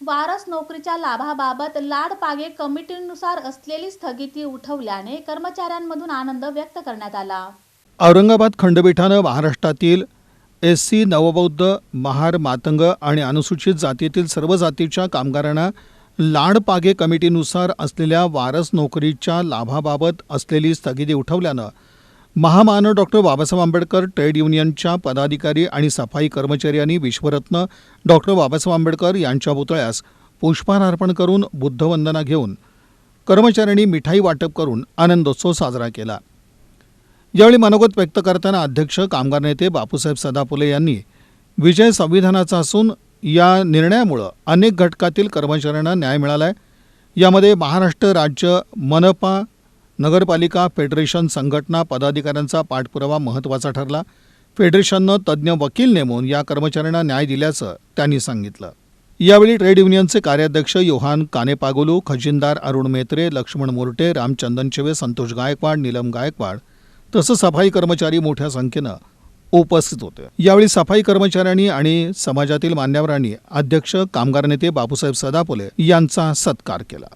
वारस नोकरीच्या लाभाबाबत लाडपागे कमिटीनुसार असलेली स्थगिती उठवल्याने कर्मचाऱ्यांमधून आनंद व्यक्त करण्यात आला. औरंगाबाद खंडपीठानं महाराष्ट्रातील एस सी नवबौद्ध महार मातंग आणि अनुसूचित जातीतील सर्व जातीच्या कामगारांना लाडपागे कमिटीनुसार असलेल्या वारस नोकरीच्या लाभाबाबत असलेली स्थगिती उठवल्यानं महामानव डॉक्टर बाबासाहेब आंबेडकर ट्रेड युनियनच्या पदाधिकारी आणि सफाई कर्मचाऱ्यांनी विश्वरत्न डॉक्टर बाबासाहेब आंबेडकर यांच्या पुतळ्यास पुष्पहार अर्पण करून बुद्धवंदना घेऊन कर्मचाऱ्यांनी मिठाई वाटप करून आनंदोत्सव साजरा केला. यावेळी मनोगत व्यक्त करताना अध्यक्ष कामगार नेते बापूसाहेब सदापुले यांनी विजय संविधानाचा असून या निर्णयामुळं अनेक घटकातील कर्मचाऱ्यांना न्याय मिळाला आहे यामध्ये महाराष्ट्र राज्य मनपा नगरपालिका फेडरेशन संघटना पदाधिकाऱ्यांचा पाठपुरावा महत्त्वाचा ठरला. फेडरेशननं तज्ज्ञ वकील नेमून या कर्मचाऱ्यांना न्याय दिल्याचं त्यांनी सांगितलं. यावेळी ट्रेड युनियनचे कार्याध्यक्ष योहान कानेपागोलू खजिनदार अरुण मेत्रे लक्ष्मण मोरटे रामचंदन चिवे संतोष गायकवाड नीलम गायकवाड तसंच सफाई कर्मचारी मोठ्या संख्येनं उपस्थित होते. यावेळी सफाई कर्मचाऱ्यांनी आणि समाजातील मान्यवरांनी अध्यक्ष कामगार नेते बापूसाहेब सदापोले यांचा सत्कार केला.